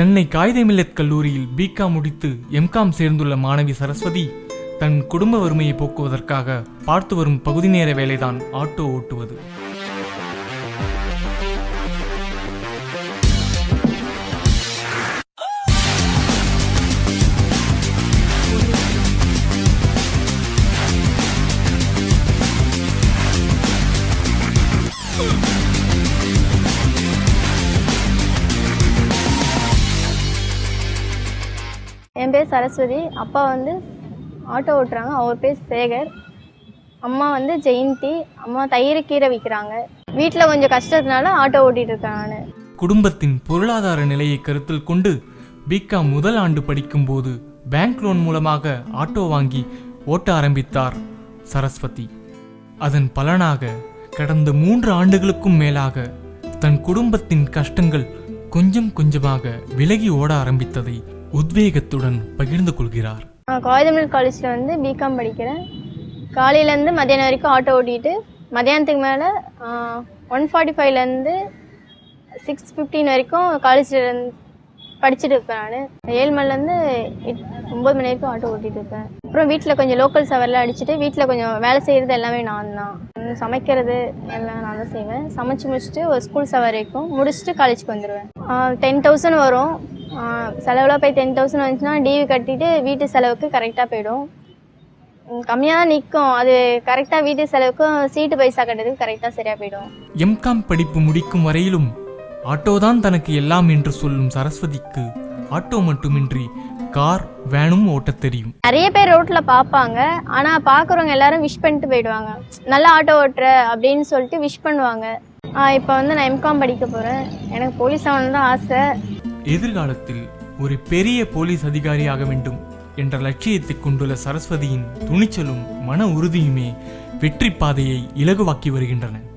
சென்னை காகித மில்லத் கல்லூரியில் பிகாம் முடித்து எம்காம் சேர்ந்துள்ள மாணவி சரஸ்வதி தன் குடும்ப வறுமையை போக்குவதற்காக பார்த்து வரும் பகுதி நேர வேலைதான் ஆட்டோ ஓட்டுவது. என் பேர் சரஸ்வதி. அப்பா வந்து ஆட்டோ ஓட்டுறாங்க. அவர் பேர் சேகர். அம்மா வந்து ஜெயந்தி. அம்மா தயிர்கீரை விற்கிறாங்க வீட்டில் கொஞ்சம் கஷ்டத்தினால ஆட்டோ ஓட்டிகிட்டு இருக்கேன் நான். குடும்பத்தின் பொருளாதார நிலையை கருத்தில் கொண்டு பிகாம் முதல் ஆண்டு படிக்கும்போது பேங்க் லோன் மூலமாக ஆட்டோ வாங்கி ஓட்ட ஆரம்பித்தார் சரஸ்வதி. அதன் பலனாக கடந்த மூன்று ஆண்டுகளுக்கும் மேலாக தன் குடும்பத்தின் கஷ்டங்கள் கொஞ்சம் கொஞ்சமாக விலகி ஓட ஆரம்பித்ததை உத்வேகத்துடன் பகிர்ந்து கொள்கிறார். நான் காகிதமில் காலேஜில் வந்து பிகாம் படிக்கிறேன். காலையிலேருந்து மதியானம் வரைக்கும் ஆட்டோ ஓட்டிட்டு மத்தியானத்துக்கு மேலே ஒன் ஃபார்ட்டி ஃபைவ்லேருந்து சிக்ஸ் ஃபிஃப்டீன் வரைக்கும் காலேஜில் படிச்சுட்டு இருப்பேன் நான். ஏழு மணிலேருந்து ஒம்பது மணி வரைக்கும் ஆட்டோ ஓட்டிகிட்டு இருப்பேன். அப்புறம் வீட்டில் கொஞ்சம் லோக்கல் சவரில் அடிச்சுட்டு வீட்டில் கொஞ்சம் வேலை செய்கிறது எல்லாமே நான் தான் சமைக்கிறது எல்லாம் நான் தான் செய்வேன். சமைச்சு முடிச்சுட்டு ஒரு ஸ்கூல் சவர் வரைக்கும் முடிச்சுட்டு காலேஜுக்கு வந்துடுவேன் டென் தௌசண்ட் வரும். செலவில் போய் டென் தௌசண்ட் வந்துச்சுன்னா டிவி கட்டிட்டு வீட்டு செலவுக்கு கரெக்டாக போயிடும். கம்மியாக தான் நிற்கும் அது கரெக்டாக வீட்டு செலவுக்கும் சீட்டு பைசா கட்டுறதுக்கு கரெக்டாக சரியாக போயிடும். எம்காம் படிப்பு முடிக்கும் வரையிலும் ஆட்டோதான் தனக்கு எல்லாம் என்று சொல்லும் சரஸ்வதிக்கு ஆட்டோ மட்டுமின்றி கார் வேனும் ஓட்டத் தெரியும். நிறைய பேர் ரோட்டில் பார்ப்பாங்க. ஆனால் பார்க்குறவங்க எல்லாரும் விஷ் பண்ணிட்டு போயிடுவாங்க. நல்லா ஆட்டோ ஓட்டுற அப்படின்னு சொல்லிட்டு விஷ் பண்ணுவாங்க. இப்போ வந்து நான் எம்காம் படிக்க போகிறேன் எனக்கு போலீஸ் ஆகணும் தான் ஆசை. எதிர்காலத்தில் ஒரு பெரிய போலீஸ் அதிகாரியாக வேண்டும் என்ற லட்சியத்தை கொண்டுள்ள சரஸ்வதியின் துணிச்சலும் மன உறுதியுமே வெற்றி பாதையை இலகுவாக்கி வருகின்றன.